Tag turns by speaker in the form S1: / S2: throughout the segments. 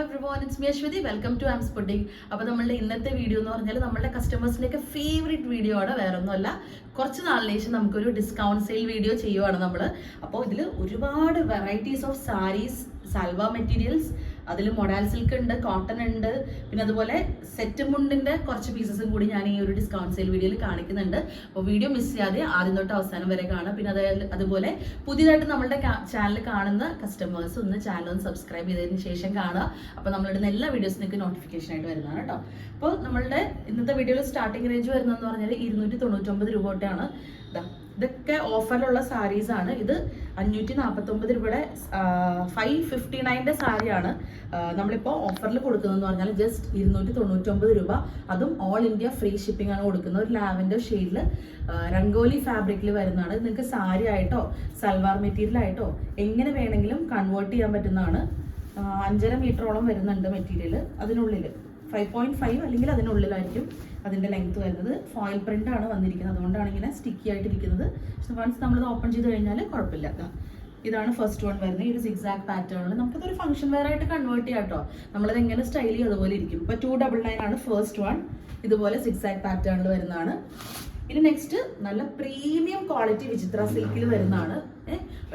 S1: Everyone it's me Aswathy welcome to arms pudding അപ്പോൾ നമ്മളുടെ ഇന്നത്തെ വീഡിയോ എന്ന് പറഞ്ഞാൽ നമ്മളുടെ കസ്റ്റമേഴ്സിന്റെ ഒക്കെ ഫേവറേറ്റ് വീഡിയോ ആണ്? വേറെ ഒന്നുമല്ല കുറച്ച് ശേഷം നമുക്കൊരു ഡിസ്കൗണ്ട് സെയിൽ വീഡിയോ ചെയ്യുവാണ് നമ്മൾ അപ്പോൾ ഇതിൽ ഒരുപാട് varieties of saris salwar materials അതിൽ മൊഡാൽ സിൽക്ക് ഉണ്ട് കോട്ടൺ ഉണ്ട് പിന്നെ അതുപോലെ സെറ്റ് മുണ്ടിന്റെ കുറച്ച് പീസസും കൂടി ഞാൻ ഈ ഒരു ഡിസ്കൗണ്ട് സെയിൽ വീഡിയോയിൽ കാണിക്കുന്നുണ്ട്. അപ്പോൾ വീഡിയോ മിസ് ചെയ്യാതെ ആദ്യം തൊട്ട് അവസാനം വരെ കാണാം. പിന്നെ അത് അതുപോലെ പുതിയതായിട്ട് നമ്മളുടെ ചാനൽ കാണുന്ന കസ്റ്റമേഴ്സ് ഒന്ന് ചാനൽ ഒന്ന് സബ്സ്ക്രൈബ് ചെയ്തതിന് ശേഷം കാണുക. അപ്പോൾ നമ്മളിടുന്ന എല്ലാ വീഡിയോസും നിങ്ങൾക്ക് നോട്ടിഫിക്കേഷൻ ആയിട്ട് വരുന്നതാണ് കേട്ടോ. അപ്പോൾ നമ്മളുടെ ഇന്നത്തെ വീഡിയോയിൽ സ്റ്റാർട്ടിംഗ് റേഞ്ച് വരുന്നതെന്ന് പറഞ്ഞാൽ ഇരുന്നൂറ്റി തൊണ്ണൂറ്റൊമ്പത് രൂപ തൊട്ടാണ്. ഇതാ ഇതൊക്കെ ഓഫറിലുള്ള സാരീസ് ആണ്. ഇത് അഞ്ഞൂറ്റി നാൽപ്പത്തൊമ്പത് രൂപയുടെ ഫൈവ് ഫിഫ്റ്റി നയന്റെ സാരിയാണ് നമ്മളിപ്പോൾ ഓഫറിൽ കൊടുക്കുന്നതെന്ന് പറഞ്ഞാൽ ജസ്റ്റ് ഇരുന്നൂറ്റി തൊണ്ണൂറ്റൊമ്പത് രൂപ. അതും ഓൾ ഇന്ത്യ ഫ്രീ ഷിപ്പിംഗ് ആണ് കൊടുക്കുന്നത്. ഒരു ലാവൻഡർ ഷെയ്ഡിൽ രംഗോലി ഫാബ്രിക്കിൽ വരുന്നതാണ്. നിങ്ങൾക്ക് സാരി ആയിട്ടോ സൽവാർ മെറ്റീരിയൽ ആയിട്ടോ എങ്ങനെ വേണമെങ്കിലും കൺവേർട്ട് ചെയ്യാൻ പറ്റുന്നതാണ്. അഞ്ചര മീറ്ററോളം വരുന്നുണ്ട് മെറ്റീരിയൽ അതിനുള്ളിൽ ഫൈവ് പോയിന്റ് ഫൈവ് അല്ലെങ്കിൽ അതിനുള്ളിലായിരിക്കും. അതിന്റെ ലെങ്ത് വരുന്നത്. ഫോയിൽ പ്രിന്റ് ആണ് വന്നിരിക്കുന്നത്. അതുകൊണ്ടാണ് ഇങ്ങനെ സ്റ്റിക്കി ആയിട്ടിരിക്കുന്നത്. പക്ഷെ വൺസ് നമ്മളിത് ഓപ്പൺ ചെയ്ത് കഴിഞ്ഞാൽ കുഴപ്പമില്ല ഇതാണ് ഫസ്റ്റ് വൺ വരുന്നത്. ഈ ഒരു സിക്സാക്ട് പാറ്റേണിൽ നമുക്കതൊരു ഫംഗ്ഷൻ വെയർ ആയിട്ട് കൺവേർട്ട് ചെയ്യാം കേട്ടോ നമ്മളത് എങ്ങനെ സ്റ്റൈൽ ചെയ്യും അതുപോലെ ഇരിക്കും. ഇപ്പൊ ടു ഡബിൾ നയൻ ആണ് ഫസ്റ്റ് വൺ ഇതുപോലെ സിക്സാക്ട് പാറ്റേണിൽ വരുന്നതാണ്. ഇനി നെക്സ്റ്റ് നല്ല പ്രീമിയം ക്വാളിറ്റി വിചിത്ര സിൽക്കിൽ വരുന്നതാണ്.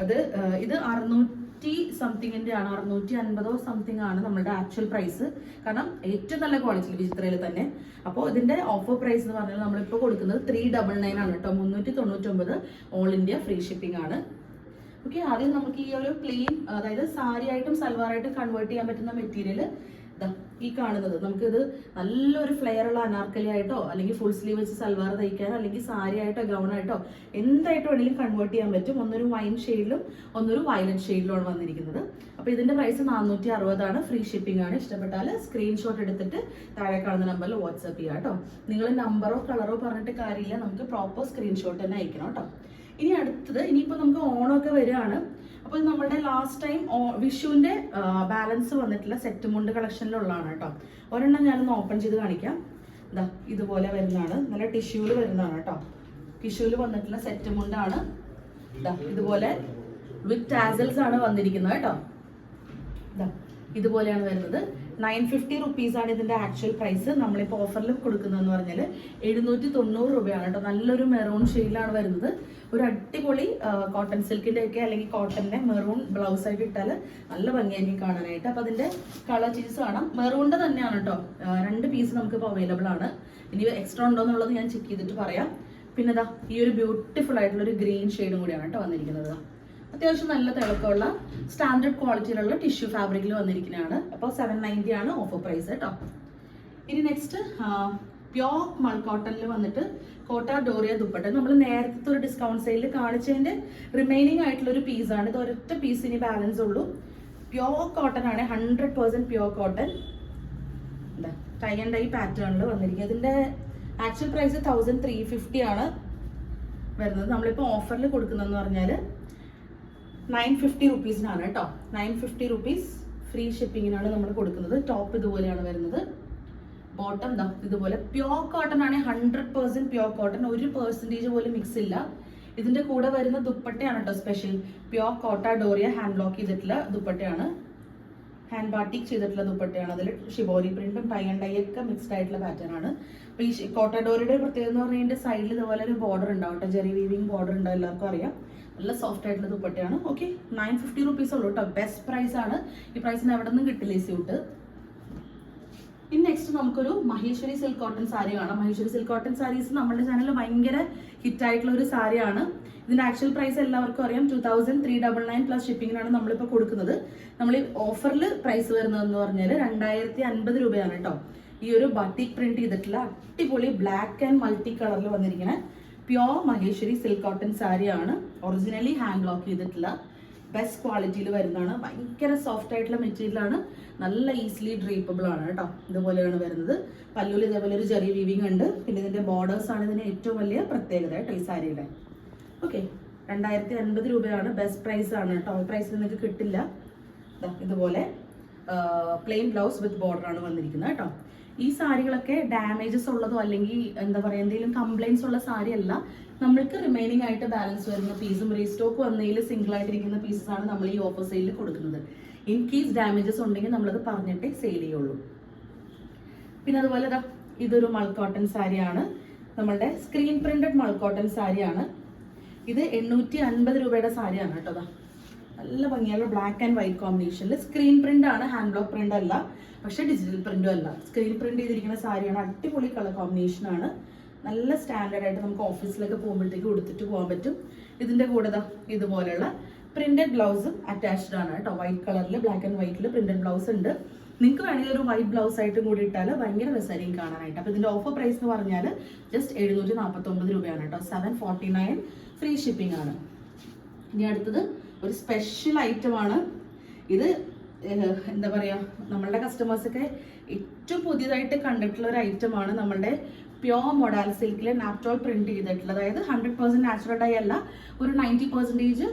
S1: അത് ഇത് അറുന്നൂറ്റി സംതിങ്ങിന്റെ ആണ്. അറുന്നൂറ്റി അൻപതോ സംതിങ് ആണ് നമ്മുടെ ആക്ച്വൽ പ്രൈസ് കാരണം ഏറ്റവും നല്ല ക്വാളിറ്റി വിചിത്രയിൽ തന്നെ. അപ്പോൾ ഇതിന്റെ ഓഫർ പ്രൈസ് എന്ന് പറഞ്ഞാൽ നമ്മളിപ്പോൾ കൊടുക്കുന്നത് ത്രീ ഡബിൾ നയൻ ആണ് കേട്ടോ. മുന്നൂറ്റി തൊണ്ണൂറ്റൊമ്പത് ഓൾ ഇന്ത്യ ഫ്രീ ഷിപ്പിംഗ് ആണ്. ഓക്കെ ആദ്യം നമുക്ക് ഈ ഒരു പ്ലെയിൻ അതായത് സാരി ആയിട്ടും സൽവാറായിട്ടും കൺവേർട്ട് ചെയ്യാൻ പറ്റുന്ന മെറ്റീരിയൽ ഈ കാണുന്നത്. നമുക്കിത് നല്ലൊരു ഫ്ലെയർ ഉള്ള അനാർക്കലി ആയിട്ടോ അല്ലെങ്കിൽ ഫുൾ സ്ലീവ് വെച്ച് സൽവാർ തയ്ക്കാനോ അല്ലെങ്കിൽ സാരി ആയിട്ടോ ഗൗൺ ആയിട്ടോ എന്തായിട്ട് വേണമെങ്കിലും കൺവേർട്ട് ചെയ്യാൻ പറ്റും. ഒന്നൊരു വൈൻ ഷെയ്ഡിലും ഒന്നൊരു വയലറ്റ് ഷെയ്ഡിലുമാണ് വന്നിരിക്കുന്നത്. അപ്പോൾ ഇതിന്റെ പ്രൈസ് നാനൂറ്റി അറുപതാണ് ഫ്രീ ഷിപ്പിംഗ് ആണ്. ഇഷ്ടപ്പെട്ടാൽ സ്ക്രീൻഷോട്ട് എടുത്തിട്ട് താഴെ കാണുന്ന നമ്പറിൽ വാട്സപ്പ് ചെയ്യാം കേട്ടോ. നിങ്ങൾ നമ്പറോ കളറോ പറഞ്ഞിട്ട് കാര്യമില്ല. നമുക്ക് പ്രോപ്പർ സ്ക്രീൻഷോട്ട് തന്നെ അയക്കണം കേട്ടോ. ഇനി അടുത്തത് ഇനിയിപ്പോൾ നമുക്ക് ഓണമൊക്കെ വരികയാണ്. അപ്പോൾ നമ്മുടെ ലാസ്റ്റ് ടൈം വിഷുവിന്റെ ബാലൻസ് വന്നിട്ടുള്ള സെറ്റ് മുണ്ട് കളക്ഷനിലുള്ളതാണ് കേട്ടോ ഒരെണ്ണം ഞാനൊന്ന് ഓപ്പൺ ചെയ്ത് കാണിക്കാം. ഇതാ ഇതുപോലെ വരുന്നതാണ്. നല്ല ടിഷ്യൂൽ വരുന്നതാണ് കേട്ടോ ടിഷ്യൂൽ വന്നിട്ടുള്ള സെറ്റ് മുണ്ടാണ്. ഇതാ ഇതുപോലെ വിത്ത് ടാസൽസ് ആണ് വന്നിരിക്കുന്നത് കേട്ടോ ഇതാ ഇതുപോലെയാണ് വരുന്നത്. നയൻ ഫിഫ്റ്റി റുപ്പീസ് ആണ് ഇതിന്റെ ആക്ച്വൽ പ്രൈസ് നമ്മളിപ്പോൾ ഓഫറിൽ കൊടുക്കുന്നതെന്ന് പറഞ്ഞാൽ എഴുന്നൂറ്റി തൊണ്ണൂറ് രൂപയാണ് കേട്ടോ നല്ലൊരു മെറൂൺ ഷെയ്ഡിലാണ് വരുന്നത്. ഒരു അടിപൊളി കോട്ടൺ സിൽക്കിന്റെ ഒക്കെ അല്ലെങ്കിൽ കോട്ടന്റെ മെറൂൺ ബ്ലൗസ് ആയിട്ട് ഇട്ടാൽ നല്ല ഭംഗിയായിരിക്കും കാണാനായിട്ട്. അപ്പോൾ അതിന്റെ കളർ ചീസ് കാണാം. മെറൂണിന്റെ തന്നെയാണ് കേട്ടോ രണ്ട് പീസ് നമുക്ക് ഇപ്പോൾ അവൈലബിൾ ആണ്. ഇനി എക്സ്ട്രാ ഉണ്ടോ എന്നുള്ളത് ഞാൻ ചെക്ക് ചെയ്തിട്ട് പറയാം. പിന്നെ ദാ ഈ ഒരു ബ്യൂട്ടിഫുൾ ആയിട്ടുള്ള ഒരു ഗ്രീൻ ഷെയ്ഡും കൂടിയാണ് കേട്ടോ വന്നിരിക്കുന്നത്. അത്യാവശ്യം നല്ല തിളക്കമുള്ള സ്റ്റാൻഡേർഡ് ക്വാളിറ്റിയിലുള്ള ടിഷ്യൂ ഫാബ്രിക്കിൽ വന്നിരിക്കുന്നതാണ്. അപ്പോൾ സെവൻ നയന്റി ആണ് ഓഫർ പ്രൈസ് കേട്ടോ ഇനി നെക്സ്റ്റ് പ്യോർ മൾ കോട്ടണിൽ വന്നിട്ട് കോട്ട ഡോറിയ ദുപ്പട്ട. നമ്മൾ നേരത്തെ ഒരു ഡിസ്കൗണ്ട് സെയിലിൽ കാണിച്ചതിന്റെ റിമൈനിങ് ആയിട്ടുള്ള ഒരു പീസാണ് ഇത് ഒരൊറ്റ പീസിന് ബാലൻസ് ഉള്ളൂ. പ്യോർ കോട്ടൺ ആണ്. Hundred percent pure cotton tie and tie പാറ്റേണിൽ വന്നിരിക്കും ഇതിന്റെ actual price thousand three fifty ആണ് വരുന്നത്. നമ്മളിപ്പോൾ ഓഫറിൽ കൊടുക്കുന്നതെന്ന് പറഞ്ഞാൽ നയൻ ഫിഫ്റ്റി റുപ്പീസിനാണ് കേട്ടോ. നയൻ ഫിഫ്റ്റി റുപ്പീസ് ഫ്രീ ഷിപ്പിങ്ങിനാണ് നമ്മൾ കൊടുക്കുന്നത്. ടോപ്പ് ഇതുപോലെയാണ് വരുന്നത്. ബോട്ടം ദാ ഇതുപോലെ. പ്യോർ കോട്ടൺ ആണ് ഹൺഡ്രഡ് പെർസെന്റ് പ്യോർ കോട്ടൺ ഒരു പെർസെന്റേജ് പോലും മിക്സ് ഇല്ല. ഇതിന്റെ കൂടെ വരുന്ന ദുപ്പട്ടയാണ് കേട്ടോ special pure Kota Doria hand block ചെയ്തിട്ടുള്ള ദുപ്പട്ടയാണ്. ഹാൻഡ് ബാട്ടിക് ചെയ്തിട്ടുള്ള ദുപ്പട്ടയാണ്. അതിൽ ഷിബോരി പ്രിന്റും ടൈ ആൻഡ് ടൈ ഒക്കെ മിക്സ്ഡ് ആയിട്ടുള്ള പാറ്റേൺ ആണ്. അപ്പൊ ഈ കോട്ടഡോറിയുടെ പ്രത്യേകത എന്ന് പറഞ്ഞാൽ സൈഡിൽ ഇതുപോലെ ഒരു ബോർഡർ ഉണ്ടാവും കേട്ടോ ജെറി വീവിംഗ് ബോർഡർ ഉണ്ടാവും എല്ലാവർക്കും അറിയാം. നല്ല സോഫ്റ്റ് ആയിട്ടുള്ള ദുപ്പട്ടയാണ്. ഓക്കെ നയൻ ഫിഫ്റ്റി റുപ്പീസ് ഉള്ളൂ കേട്ടോ ബെസ്റ്റ് പ്രൈസ് ആണ്. ഈ പ്രൈസിന് എവിടെ നിന്നും കിട്ടില്ല ഈ സ്യൂട്ട് ഇനി നെക്സ്റ്റ് നമുക്കൊരു മഹേശ്വരി സിൽക്ക് കോട്ടൺ സാരി കാണാം. മഹേശ്വരി സിൽക്ക് കോട്ടൺ സാരീസ് നമ്മുടെ ചാനലിൽ ഭയങ്കര ഹിറ്റ് ആയിട്ടുള്ള ഒരു സാരിയാണ് ഇതിന്റെ ആക്ച്വൽ പ്രൈസ് എല്ലാവർക്കും അറിയാം. Two thousand three double nine plus ഷിപ്പിംഗിനാണ് നമ്മളിപ്പോൾ കൊടുക്കുന്നത്. നമ്മൾ ഈ ഓഫറിൽ പ്രൈസ് വരുന്നതെന്ന് പറഞ്ഞാൽ രണ്ടായിരത്തി അൻപത് രൂപയാണ് കേട്ടോ. ഈ ഒരു ബട്ടിക് പ്രിന്റ് ചെയ്തിട്ടുള്ള അടിപൊളി ബ്ലാക്ക് ആൻഡ് മൾട്ടി കളറിൽ വന്നിരിക്കുന്ന പ്യോർ മഹേശ്വരി സിൽക്ക് കോട്ടൺ സാരിയാണ് ഒറിജിനലി ഹാൻഡ് ലോക്ക് ചെയ്തിട്ടുള്ള ബെസ്റ്റ് ക്വാളിറ്റിയിൽ വരുന്നതാണ്. ഭയങ്കര സോഫ്റ്റ് ആയിട്ടുള്ള മെറ്റീരിയൽ ആണ്. നല്ല ഈസിലി ഡ്രീപ്പബിൾ ആണ് കേട്ടോ. ഇതുപോലെയാണ് വരുന്നത്. പല്ലുവിൽ ഇതേപോലെ ഒരു ചെറിയ വീവിങ് ഉണ്ട്. പിന്നെ ഇതിന്റെ ബോർഡേഴ്സ് ആണ് ഇതിന് ഏറ്റവും വലിയ പ്രത്യേകത കേട്ടോ ഈ സാരിയുടെ. ഓക്കെ രണ്ടായിരത്തി അൻപത് രൂപയാണ്. ബെസ്റ്റ് പ്രൈസ് ആണ് കേട്ടോ. പ്രൈസ് നിങ്ങൾക്ക് കിട്ടില്ല. ഇതുപോലെ പ്ലെയിൻ ബ്ലൗസ് വിത്ത് ബോർഡർ ആണ് വന്നിരിക്കുന്നത് കേട്ടോ. ഈ സാരികളൊക്കെ ഡാമേജസ് ഉള്ളതോ അല്ലെങ്കിൽ എന്താ പറയുക എന്തെങ്കിലും കംപ്ലൈൻസ് ഉള്ള സാരി അല്ല. നമ്മൾക്ക് റിമൈനിങ് ആയിട്ട് ബാലൻസ് വരുന്ന പീസും റീസ്റ്റോക്ക് വന്നതിൽ സിംഗിൾ ആയിട്ടിരിക്കുന്ന പീസസ് ആണ് നമ്മൾ ഈ ഓഫർ സെയിലിൽ കൊടുക്കുന്നത്. ഇൻ കേസ് ഡാമേജസ് ഉണ്ടെങ്കിൽ നമ്മളത് പറഞ്ഞിട്ടേ സെയിൽ ചെയ്യുള്ളൂ. പിന്നെ അതുപോലെ ഇതൊരു മൾക്കോട്ടൺ കോട്ടൺ സാരിയാണ്. നമ്മളുടെ സ്ക്രീൻ പ്രിന്റഡ് മൾക്കോട്ടൺ കോട്ടൺ സാരിയാണ്. ഇത് എണ്ണൂറ്റി അൻപത് രൂപയുടെ സാരിയാണ് കേട്ടോ നല്ല ഭംഗിയുള്ള ബ്ലാക്ക് ആൻഡ് വൈറ്റ് കോമ്പിനേഷനിൽ സ്ക്രീൻ പ്രിന്റ് ആണ് ഹാൻഡ് ബ്ലോക്ക് പ്രിന്റ് അല്ല. പക്ഷെ ഡിജിറ്റൽ പ്രിന്റും അല്ല. സ്ക്രീൻ പ്രിന്റ് ചെയ്തിരിക്കുന്ന സാരിയാണ് അടിപൊളി കളർ കോമ്പിനേഷൻ ആണ്. നല്ല സ്റ്റാൻഡേർഡ് ആയിട്ട് നമുക്ക് ഓഫീസിലൊക്കെ പോകുമ്പോഴത്തേക്ക് കൊടുത്തിട്ട് പോകാൻ പറ്റും. ഇതിന്റെ കൂടെ ഇതുപോലെയുള്ള പ്രിന്റഡ് ബ്ലൗസും അറ്റാച്ച്ഡ് ആണ് കേട്ടോ. വൈറ്റ് കളറിൽ ബ്ലാക്ക് ആൻഡ് വൈറ്റിൽ പ്രിന്റഡ് ബ്ലൗസ് ഉണ്ട്. നിങ്ങൾക്ക് വേണമെങ്കിൽ ഒരു വൈറ്റ് ബ്ലൗസ് ആയിട്ടും കൂടി ഇട്ടാൽ ഭയങ്കര രസമായിരിക്കും കാണാനായിട്ട്. അപ്പോൾ ഇതിന്റെ ഓഫർ പ്രൈസ് എന്ന് പറഞ്ഞാൽ ജസ്റ്റ് എഴുന്നൂറ്റി നാൽപ്പത്തി ഒമ്പത് രൂപയാണ് കേട്ടോ. Seven forty nine free shipping ആണ്. ഇനി അടുത്തത് ഒരു സ്പെഷ്യൽ ഐറ്റം ആണ്. ഇത് എന്താ പറയാ നമ്മളുടെ കസ്റ്റമേഴ്സൊക്കെ ഏറ്റവും പുതിയതായിട്ട് കണ്ടിട്ടുള്ള ഒരു ഐറ്റം ആണ് നമ്മളുടെ പ്യോർ മൊഡാൽ സിൽക്കിൽ നാപ്റ്റോൾ പ്രിന്റ് ചെയ്തിട്ടുള്ളത്. അതായത് ഹൺഡ്രഡ് പെർസെന്റ് നാച്ചുറൽ ഡൈ അല്ല ഒരു നയന്റി പെർസെന്റേജ്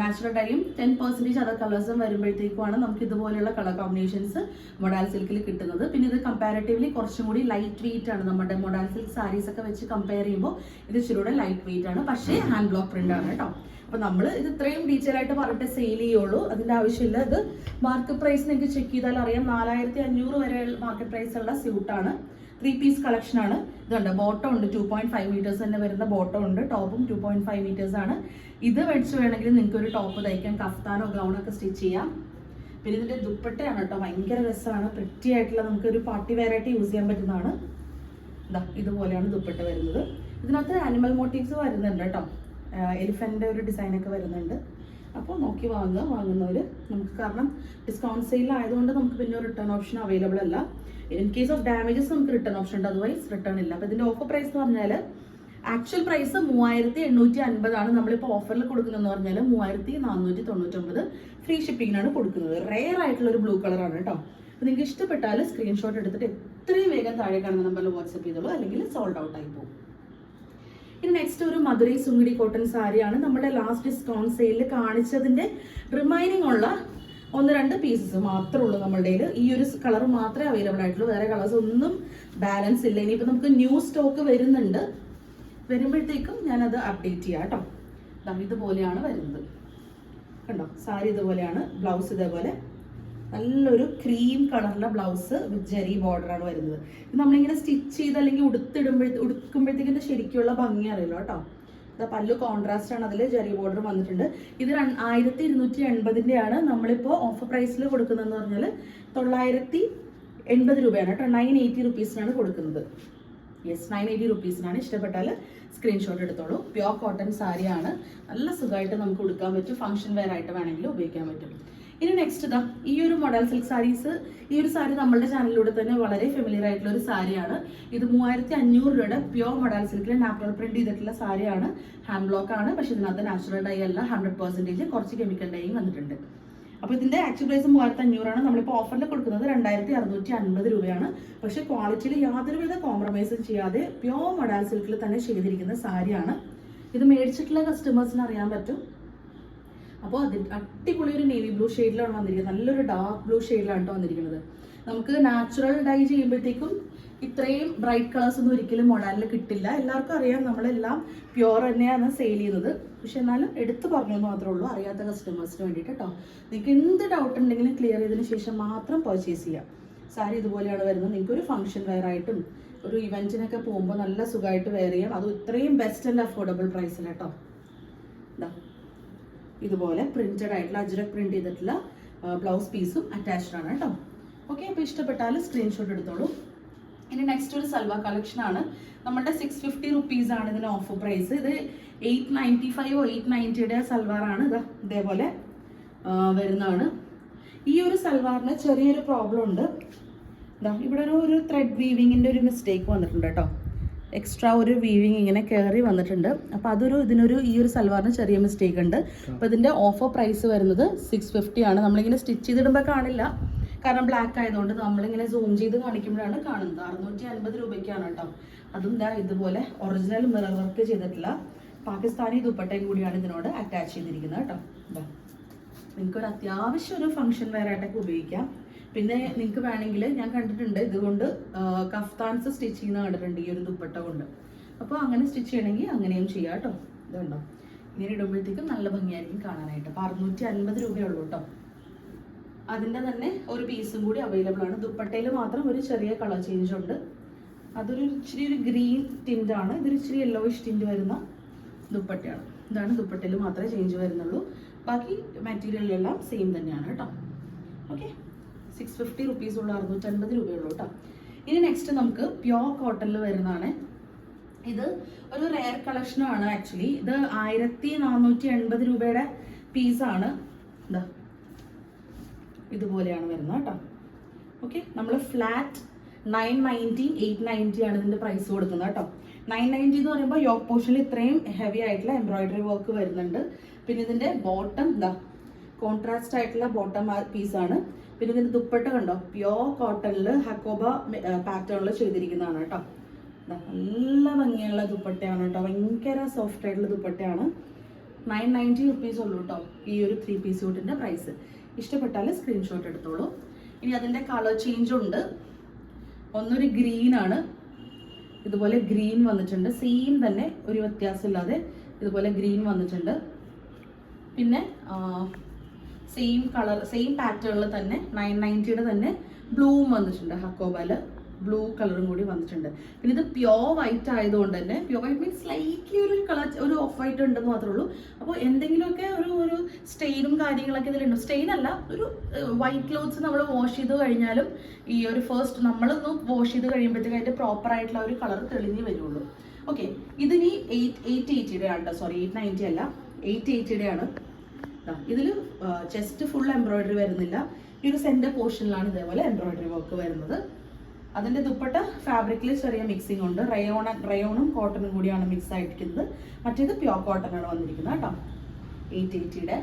S1: നാച്ചുറൽ ഡൈയും ടെൻ പെർസെന്റേജ് അതർ കളേഴ്സും വരുമ്പോഴത്തേക്കുമാണ് നമുക്ക് ഇതുപോലെയുള്ള കളർ കോമ്പിനേഷൻസ് മൊഡാൽ സിൽക്കിൽ കിട്ടുന്നത്. പിന്നെ ഇത് കമ്പാരിറ്റീവ്ലി കുറച്ചും കൂടി ലൈറ്റ് വെയിറ്റ് ആണ് നമ്മുടെ മൊഡാൽ സിൽക്ക് സാരീസ് ഒക്കെ വെച്ച് കമ്പയർ ചെയ്യുമ്പോൾ ഇത് ഇച്ചിരി ലൈറ്റ് വെയിറ്റ് ആണ്. പക്ഷേ ഹാൻഡ് ബ്ലോക്ക് പ്രിന്റ് ആണ് കേട്ടോ. അപ്പൊ നമ്മൾ ഇത് ഇത്രയും ഡീറ്റെയിൽ ആയിട്ട് പറഞ്ഞിട്ട് സെയിൽ ചെയ്യുള്ളൂ. അതിന്റെ ആവശ്യമില്ല. ഇത് മാർക്കറ്റ് പ്രൈസ് നിങ്ങൾക്ക് ചെക്ക് ചെയ്താൽ അറിയാം നാലായിരത്തി അഞ്ഞൂറ് വരെ മാർക്കറ്റ് പ്രൈസ് ഉള്ള സ്യൂട്ടാണ് ത്രീ പീസ് കളക്ഷൻ ആണ്. ഇതുണ്ട്. ബോട്ടം ഉണ്ട്. ടു പോയിന്റ് ഫൈവ് മീറ്റേഴ്സ് തന്നെ വരുന്ന ബോട്ടം ഉണ്ട്. ടോപ്പും ടു പോയിന്റ് ഫൈവ് മീറ്റേഴ്സ് ആണ്. ഇത് മേടിച്ച് വേണമെങ്കിൽ നിങ്ങൾക്ക് ഒരു ടോപ്പ് തയ്ക്കാം. കഫ്താനോ ഗൗണോ ഒക്കെ സ്റ്റിച്ച് ചെയ്യാം. പിന്നെ ഇതിന്റെ ദുപ്പട്ടയാണ് കേട്ടോ. ഭയങ്കര രസമാണ്. പ്രിറ്റി ആയിട്ടുള്ള നമുക്ക് ഒരു പാർട്ടി വെയർ ആയിട്ട് യൂസ് ചെയ്യാൻ പറ്റുന്നതാണ്. ഇതാ ഇതുപോലെയാണ് ദുപ്പട്ട വരുന്നത്. ഇതിനകത്ത് ആനിമൽ മോട്ടീവ്സ് വരുന്നുണ്ട് കേട്ടോ. എലിഫന്റെ ഒരു ഡിസൈനൊക്കെ വരുന്നുണ്ട്. അപ്പോൾ നോക്കി വാങ്ങുക. വാങ്ങുന്നവർ നമുക്ക് കാരണം ഡിസ്കൗണ്ട് സെയിൽ ആയതുകൊണ്ട് നമുക്ക് പിന്നെ റിട്ടേൺ ഓപ്ഷൻ അവൈലബിൾ അല്ല. ഇൻ കേസ് ഓഫ് ഡാമേജസ് നമുക്ക് റിട്ടേൺ ഓപ്ഷൻ ഉണ്ട്. അതുവൈസ് റിട്ടേൺ ഇല്ല. അപ്പോൾ ഇതിന്റെ ഓഫർ പ്രൈസ് എന്ന് പറഞ്ഞാൽ ആക്ച്വൽ പ്രൈസ് മൂവായിരത്തി എണ്ണൂറ്റി അൻപതാണ് നമ്മളിപ്പോൾ ഓഫറിൽ കൊടുക്കുന്നതെന്ന് പറഞ്ഞാൽ മൂവായിരത്തി നാനൂറ്റി തൊണ്ണൂറ്റൊമ്പത് ഫ്രീ ഷിപ്പിങ്ങിനാണ് കൊടുക്കുന്നത്. റെയർ ആയിട്ടുള്ള ഒരു ബ്ലൂ കളറാണ് കേട്ടോ അപ്പോൾ നിങ്ങൾക്ക് ഇഷ്ടപ്പെട്ടാൽ സ്ക്രീൻഷോട്ട് എടുത്തിട്ട് എത്രയും വേഗം താഴെ കാണുന്ന നമ്പറിൽ വാട്സപ്പ് ചെയ്തോളൂ. അല്ലെങ്കിൽ സോൾഡ് ഔട്ട് ആയി പോകും. ഇനി നെക്സ്റ്റ് ഒരു മധുരൈ സുങ്കിടി കോട്ടൺ സാരിയാണ് നമ്മുടെ ലാസ്റ്റ് ഡിസ്കൗണ്ട് സെയിലിൽ കാണിച്ചതിന്റെ റിമൈനിങ് ഉള്ള ഒന്ന് രണ്ട് പീസസ് മാത്രമേ ഉള്ളൂ നമ്മളുടെ ഈ ഒരു കളർ മാത്രമേ അവൈലബിൾ ആയിട്ടുള്ളൂ. വേറെ കളേഴ്സ് ഒന്നും ബാലൻസ് ഇല്ല. ഇനിയിപ്പോൾ നമുക്ക് ന്യൂ സ്റ്റോക്ക് വരുന്നുണ്ട്. വരുമ്പോഴത്തേക്കും ഞാനത് അപ്ഡേറ്റ് ചെയ്യാം കേട്ടോ. ഇതുപോലെയാണ് വരുന്നത്. കണ്ടോ? സാരി ഇതുപോലെയാണ് ബ്ലൗസ് ഇതേപോലെ. നല്ലൊരു ക്രീം കളറിലെ ബ്ലൗസ് വിത്ത് ജെറി ബോർഡറാണ് വരുന്നത്. ഇത് നമ്മളിങ്ങനെ സ്റ്റിച്ച് ചെയ്ത് അല്ലെങ്കിൽ ഉടുത്തിടുമ്പോഴത്തെ ഉടുക്കുമ്പോഴത്തേക്കിന്റെ ശരിക്കുള്ള ഭംഗി അറിയില്ല കേട്ടോ. ഇതാ പല്ലു കോൺട്രാസ്റ്റ് ആണ് അതിൽ ജെറി ബോർഡർ വന്നിട്ടുണ്ട്. ഇത് ആയിരത്തി ഇരുന്നൂറ്റി എൺപതിന്റെയാണ് നമ്മളിപ്പോൾ ഓഫർ പ്രൈസിൽ കൊടുക്കുന്നതെന്ന് പറഞ്ഞാൽ തൊള്ളായിരത്തി എൺപത് രൂപയാണ് കേട്ടോ. നയൻ എയ്റ്റി റുപ്പീസിനാണ് കൊടുക്കുന്നത്. യെസ് നയൻ എയ്റ്റി റുപ്പീസിനാണ്. ഇഷ്ടപ്പെട്ടാൽ സ്ക്രീൻഷോട്ട് എടുത്തോളൂ. പ്യോർ കോട്ടൺ സാരിയാണ്. നല്ല സുഖമായിട്ട് നമുക്ക് ഉടുക്കാൻ പറ്റും. ഫംഗ്ഷൻ വെയർ ആയിട്ട് വേണമെങ്കിൽ ഉപയോഗിക്കാൻ പറ്റും. ഇനി നെക്സ്റ്റ് ഇതാ ഈ ഒരു മോഡൽ സിൽക്ക് സാരീസ് ഈ ഒരു സാരി നമ്മുടെ ചാനലിലൂടെ തന്നെ വളരെ ഫെമിലിയർ ആയിട്ടുള്ള ഒരു സാരിയാണ്. ഇത് മൂവായിരത്തി അഞ്ഞൂറ് രൂപയുടെ പ്യോർ മോഡൽ സിൽക്കിൽ നാച്ചുറൽ പ്രിന്റ് ചെയ്തിട്ടുള്ള സാരിയാണ്. ഹാൻഡ് ബ്ലോക്ക് ആണ് പക്ഷെ ഇതിനകത്ത് നാച്ചുറൽ ഡൈ അല്ല ഹൺഡ്രഡ് പെർസെന്റേജ് കുറച്ച് കെമിക്കൽ ഡൈയും വന്നിട്ടുണ്ട്. അപ്പോൾ ഇതിന്റെ ആക്ച്വൽ പ്രൈസ് മൂവായിരത്തി അഞ്ഞൂറാണ് നമ്മളിപ്പോൾ ഓഫറിൽ കൊടുക്കുന്നത് രണ്ടായിരത്തി അറുന്നൂറ്റി അൻപത് രൂപയാണ്. പക്ഷെ ക്വാളിറ്റിയിൽ യാതൊരുവിധ കോംപ്രമൈസും ചെയ്യാതെ പ്യോർ മൊഡാൽ സിൽക്കിൽ തന്നെ ചെയ്തിരിക്കുന്ന സാരിയാണ്. ഇത് മേടിച്ചിട്ടുള്ള കസ്റ്റമേഴ്സിന് അറിയാൻ പറ്റും. അപ്പോൾ അതിൽ അടിപൊളി ഒരു നേവി ബ്ലൂ ഷെയ്ഡിലാണ് വന്നിരിക്കുന്നത്. നല്ലൊരു ഡാർക്ക് ബ്ലൂ ഷെയ്ഡിലാണ് കേട്ടോ വന്നിരിക്കുന്നത്. നമുക്ക് നാച്ചുറൽ ഡൈ ചെയ്യുമ്പോഴത്തേക്കും ഇത്രയും ബ്രൈറ്റ് കളേഴ്സ് ഒന്നും ഒരിക്കലും മൊഡാലിൽ കിട്ടില്ല. എല്ലാവർക്കും അറിയാം നമ്മളെല്ലാം പ്യുവർ തന്നെയാണ് സെയിൽ ചെയ്യുന്നത്. പക്ഷെ എന്നാലും എടുത്തു പറഞ്ഞു എന്ന് മാത്രമേ ഉള്ളൂ. അറിയാത്ത കസ്റ്റമേഴ്സിന് വേണ്ടിയിട്ട് കേട്ടോ നിങ്ങൾക്ക് എന്ത് ഡൗട്ട് ഉണ്ടെങ്കിലും ക്ലിയർ ചെയ്തതിന് ശേഷം മാത്രം പർച്ചേസ് ചെയ്യാം. സാരി ഇതുപോലെയാണ് വരുന്നത്. നിങ്ങൾക്ക് ഒരു ഫംഗ്ഷൻ വെയർ ആയിട്ടും ഒരു ഇവന്റിനൊക്കെ പോകുമ്പോൾ നല്ല സുഖമായിട്ട് വെയർ ചെയ്യാം. അതും ഇത്രയും ബെസ്റ്റ് ആൻഡ് അഫോർഡബിൾ ഇതാ ഇതുപോലെ പ്രിന്റഡ് ആയിട്ടുള്ള അജ്രക് പ്രിന്റ് ചെയ്തിട്ടുള്ള ബ്ലൗസ് പീസും അറ്റാച്ച്ഡ് ആണ് കേട്ടോ. ഓക്കെ അപ്പോൾ ഇഷ്ടപ്പെട്ടാൽ സ്ക്രീൻഷോട്ട് എടുത്തോളൂ. ഇനി നെക്സ്റ്റ് ഒരു സൽവാ കളക്ഷൻ ആണ്. നമ്മുടെ സിക്സ് ഫിഫ്റ്റി റുപ്പീസ് ആണ് ഇതിന് ഓഫർ പ്രൈസ് ഇത് എയ്റ്റ് നയന്റി ഫൈവ് എയ്റ്റ് നയന്റിയുടെ സൽവാറാണ് ഇത് ഇതേപോലെ വരുന്നതാണ്. ഈ ഒരു സൽവാറിന് ചെറിയൊരു പ്രോബ്ലം ഉണ്ട്. ഇവിടെ ഒരു ഒരു ത്രെഡ് വീവിങ്ങിന്റെ ഒരു മിസ്റ്റേക്ക് വന്നിട്ടുണ്ട് കേട്ടോ. എക്സ്ട്രാ ഒരു വീവിങ് ഇങ്ങനെ കയറി വന്നിട്ടുണ്ട്. അപ്പോൾ അതൊരു ഇതിനൊരു ഈ ഒരു സൽവാറിന് ചെറിയ മിസ്റ്റേക്ക് ഉണ്ട്. അപ്പോൾ ഇതിന്റെ ഓഫർ പ്രൈസ് വരുന്നത് സിക്സ് ഫിഫ്റ്റി ആണ്. നമ്മളിങ്ങനെ സ്റ്റിച്ച് ചെയ്തിടുമ്പോൾ കാണില്ല. കാരണം ബ്ലാക്ക് ആയതുകൊണ്ട് നമ്മളിങ്ങനെ സൂം ചെയ്ത് കാണിക്കുമ്പോഴാണ് കാണുന്നത്. അറുന്നൂറ്റി അൻപത് രൂപയ്ക്കാണ് കേട്ടോ. അതും ദാ ഇതുപോലെ ഒറിജിനൽ മിറർ വർക്ക് ചെയ്തിട്ടില്ല പാകിസ്ഥാനി ദുപ്പട്ടയും കൂടിയാണ് ഇതിനോട് അറ്റാച്ച് ചെയ്തിരിക്കുന്നത് കേട്ടോ. നിങ്ങൾക്ക് ഒരു അത്യാവശ്യം ഒരു ഫംഗ്ഷൻ വെയർ ആയിട്ടൊക്കെ ഉപയോഗിക്കാം. പിന്നെ നിങ്ങൾക്ക് വേണമെങ്കിൽ ഞാൻ കണ്ടിട്ടുണ്ട് ഇതുകൊണ്ട് കഫ്താൻസ് സ്റ്റിച്ച് ചെയ്യുന്ന കണ്ടിട്ടുണ്ട് ഈ ഒരു ദുപ്പട്ട കൊണ്ട്. അപ്പോൾ അങ്ങനെ സ്റ്റിച്ച് ചെയ്യണമെങ്കിൽ അങ്ങനെയും ചെയ്യാം കേട്ടോ. ഇതുണ്ടോ ഇങ്ങനെ ഇടുമ്പോഴത്തേക്കും നല്ല ഭംഗിയായിരിക്കും കാണാനായിട്ട്. അപ്പോൾ അറുന്നൂറ്റി അൻപത് രൂപയേ ഉള്ളൂ കേട്ടോ. അതിന്റെ തന്നെ ഒരു പീസും കൂടി അവൈലബിൾ ആണ്. ദുപ്പട്ടയിൽ മാത്രം ഒരു ചെറിയ കളർ ചേഞ്ച് ഉണ്ട്. അതൊരു ഇച്ചിരി ഒരു ഗ്രീൻ ആണ്. ഇതൊരു ഇച്ചിരി യെല്ലോയിഷ് ടിന്റ് വരുന്ന ദുപ്പട്ടയാണ്. ഇതാണ് ദുപ്പട്ടയിൽ മാത്രമേ ചേഞ്ച് വരുന്നുള്ളൂ. ബാക്കി മെറ്റീരിയലിലെല്ലാം സെയിം തന്നെയാണ് കേട്ടോ. ഓക്കെ സിക്സ് ഫിഫ്റ്റി റുപ്പീസ് ഉള്ള അറുന്നൂറ്റൻപത് രൂപയുള്ളൂ കേട്ടോ ഇനി നെക്സ്റ്റ് നമുക്ക് പ്യോർ കോട്ടണിൽ വരുന്നതാണ്. ഇത് ഒരു റെയർ കളക്ഷനാണ് ആക്ച്വലി ഇത് ആയിരത്തി നാനൂറ്റി എൺപത് രൂപയുടെ പീസാണ് എന്താ ഇതുപോലെയാണ് വരുന്നത് കേട്ടോ ഓക്കെ നമ്മൾ flat nine ninety eight ninety ആണ് ഇതിന്റെ പ്രൈസ് കൊടുക്കുന്നത് കേട്ടോ നയൻ നയന്റി എന്ന് പറയുമ്പോൾ യോക്ക് പോർഷനിൽ ഇത്രയും ഹെവി ആയിട്ടുള്ള എംബ്രോയിഡറി വർക്ക് വരുന്നുണ്ട്. പിന്നെ ഇതിന്റെ ബോട്ടം ഇതാ കോൺട്രാസ്റ്റ് ആയിട്ടുള്ള ബോട്ടം ആണ്. പിന്നെ ഇതിന്റെ ദുപ്പട്ട കണ്ടോ? പ്യോർ കോട്ടണിൽ ഹക്കോബ പാറ്റേണിൽ ചെയ്തിരിക്കുന്നതാണ് കേട്ടോ. നല്ല ഭംഗിയുള്ള ദുപ്പട്ടയാണ് കേട്ടോ. ഭയങ്കര സോഫ്റ്റ് ആയിട്ടുള്ള ദുപ്പട്ടയാണ്. നയൻ നയന്റി റുപ്പീസ് ഉള്ളൂ കേട്ടോ ഈ ഒരു ത്രീ പീസ് സൂട്ടിന്റെ പ്രൈസ് ഇഷ്ടപ്പെട്ടാൽ സ്ക്രീൻഷോട്ട് എടുത്തോളൂ. ഇനി അതിന്റെ കളർ ചേഞ്ച് ഉണ്ട്. ഒന്നൊരു ഗ്രീനാണ് ഇതുപോലെ ഗ്രീൻ വന്നിട്ടുണ്ട്. സെയിം തന്നെ ഒരു വ്യത്യാസമില്ലാതെ ഇതുപോലെ ഗ്രീൻ വന്നിട്ടുണ്ട്. പിന്നെ സെയിം കളർ സെയിം പാറ്റേണിൽ തന്നെ നയൻ നയന്റിയുടെ തന്നെ ബ്ലൂവും വന്നിട്ടുണ്ട്. ഹക്കോബാൽ ബ്ലൂ കളറും കൂടി വന്നിട്ടുണ്ട്. പിന്നെ ഇത് പ്യോർ വൈറ്റ് ആയതുകൊണ്ട് തന്നെ പ്യോർ വൈറ്റ് മീൻസ് സ്ലൈറ്റ്ലി ഒരു കളർ ഒരു ഓഫ് വൈറ്റ് ഉണ്ടെന്ന് മാത്രമേ ഉള്ളൂ. അപ്പോൾ എന്തെങ്കിലുമൊക്കെ ഒരു ഒരു സ്റ്റെയിനും കാര്യങ്ങളൊക്കെ ഇതിലുണ്ട്. സ്റ്റെയിൻ അല്ല ഒരു വൈറ്റ് ക്ലോത്ത്സ് നമ്മൾ വാഷ് ചെയ്ത് കഴിഞ്ഞാലും ഈ ഒരു ഫസ്റ്റ് നമ്മളൊന്ന് വാഷ് ചെയ്ത് കഴിയുമ്പോഴത്തേക്കും അതിന്റെ പ്രോപ്പർ ആയിട്ടുള്ള ഒരു കളർ തെളിഞ്ഞ് വരുള്ളൂ. ഓക്കെ ഇതിനി എയ്റ്റ് എയ്റ്റ് എയ്റ്റിയുടെ ആണ് കേട്ടോ സോറി എയ്റ്റ് നയന്റി അല്ല. എയ്റ്റ് എയ്റ്റിയുടെ ആണ് ഇതിൽ ചെസ്റ്റ് ഫുൾ എംബ്രോയിഡറി വരുന്നില്ല. ഈ ഒരു സെന്റർ പോർഷനിലാണ് ഇതേപോലെ എംബ്രോയിഡറി വർക്ക് വരുന്നത്. അതിന്റെ ദുപ്പട്ട ഫാബ്രിക്കിൽ ചെറിയ മിക്സിംഗ് ഉണ്ട്. റയോൺ റയോണും കോട്ടണും കൂടിയാണ് മിക്സ് ആയിരിക്കുന്നത്. മറ്റേത് പ്യോർ കോട്ടൺ ആണ് വന്നിരിക്കുന്നത് കേട്ടോ. എയ്റ്റ് എയ്റ്റിയുടെ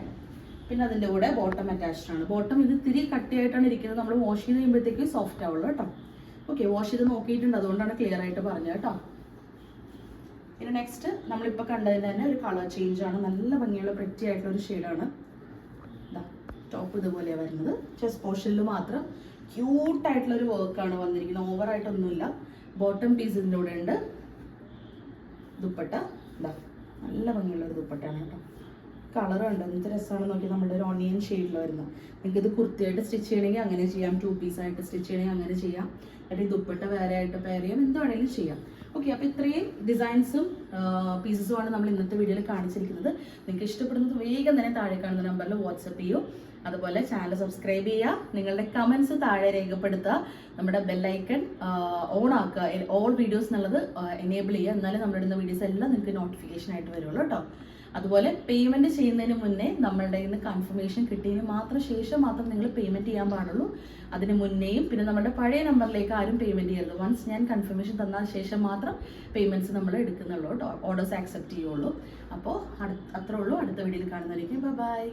S1: പിന്നെ അതിന്റെ കൂടെ ബോട്ടം അറ്റാച്ച്ഡ് ആണ്. ബോട്ടം ഇത് ഇത്തിരി കട്ടിയായിട്ടാണ് ഇരിക്കുന്നത്. നമ്മൾ വാഷ് ചെയ്ത് കഴിയുമ്പോഴത്തേക്ക് സോഫ്റ്റ് ആവുള്ളൂ കേട്ടോ. ഓക്കെ വാഷ് ചെയ്ത് നോക്കിയിട്ടുണ്ട്. അതുകൊണ്ടാണ് ക്ലിയർ ആയിട്ട് പറഞ്ഞത് കേട്ടോ. പിന്നെ നെക്സ്റ്റ് നമ്മളിപ്പോൾ കണ്ടതിൽ തന്നെ ഒരു കളർ ചേഞ്ച് ആണ്. നല്ല ഭംഗിയുള്ള പ്രിറ്റി ആയിട്ടുള്ള ഒരു ഷെയ്ഡാണ് ടോപ്പ് ഇതുപോലെയാണ് വരുന്നത്. ചെസ്റ്റ് പോർഷനിൽ മാത്രം ക്യൂട്ട് ആയിട്ടുള്ള ഒരു വർക്കാണ് വന്നിരിക്കുന്നത്. ഓവർ ആയിട്ടൊന്നുമില്ല. ബോട്ടം പീസ് ഇതിന്റെ കൂടെ ഉണ്ട്. ദുപ്പട്ട. ഇതാ നല്ല ഭംഗിയുള്ള ഒരു ദുപ്പട്ടയാണ് കേട്ടോ. കളർ എന്ത് രസമാണ് നോക്കി നമ്മുടെ ഒരു ഓണിയൻ ഷെയ്ഡിൽ വരുന്നത്. നിങ്ങൾക്ക് ഇത് കുർത്തിയായിട്ട് സ്റ്റിച്ച് ചെയ്യണമെങ്കിൽ അങ്ങനെ ചെയ്യാം. ടു പീസായിട്ട് സ്റ്റിച്ച് ചെയ്യണമെങ്കിൽ അങ്ങനെ ചെയ്യാം. അല്ലെങ്കിൽ ദുപ്പട്ട വേറെ ആയിട്ട് പെയർ ചെയ്യാം. എന്ത് വേണമെങ്കിലും ചെയ്യാം. ഓക്കെ അപ്പോൾ ഇത്രയും ഡിസൈൻസും പീസസുമാണ് നമ്മൾ ഇന്നത്തെ വീഡിയോയിൽ കാണിച്ചിരിക്കുന്നത്. നിങ്ങൾക്ക് ഇഷ്ടപ്പെടുന്നത് വേഗം തന്നെ താഴെ കാണുന്ന നമ്പറിൽ വാട്സപ്പ് ചെയ്യൂ. അതുപോലെ ചാനൽ സബ്സ്ക്രൈബ് ചെയ്യുക. നിങ്ങളുടെ കമൻസ് താഴെ രേഖപ്പെടുത്തുക. നമ്മുടെ ബെല്ലൈക്കൺ ഓൺ ആക്കുക. ഓൾ വീഡിയോസ് എന്നുള്ളത് എനേബിൾ ചെയ്യുക. എന്നാലും നമ്മുടെ വീഡിയോസ് എല്ലാം നിങ്ങൾക്ക് നോട്ടിഫിക്കേഷൻ ആയിട്ട് വരുള്ളൂ കേട്ടോ. അതുപോലെ പേയ്മെന്റ് ചെയ്യുന്നതിന് മുന്നേ നമ്മളുടെ ഇന്ന് കൺഫർമേഷൻ കിട്ടിയതിന് മാത്രം ശേഷം മാത്രം നിങ്ങൾ പേയ്മെന്റ് ചെയ്യാൻ പാടുള്ളൂ. അതിന് മുന്നേയും പിന്നെ നമ്മുടെ പഴയ നമ്പറിലേക്ക് ആരും പേയ്മെന്റ് ചെയ്യരുത്. വൺസ് ഞാൻ കൺഫർമേഷൻ തന്ന ശേഷം മാത്രം പേയ്മെന്റ്സ് നമ്മൾ എടുക്കുന്നുള്ളൂ കേട്ടോ. ഓർഡേഴ്സ് ആക്സെപ്റ്റ് ചെയ്യുള്ളൂ. അപ്പോൾ അത്രേ ഉള്ളൂ. അടുത്ത വീഡിയോയിൽ കാണുന്നതായിരിക്കും ബൈ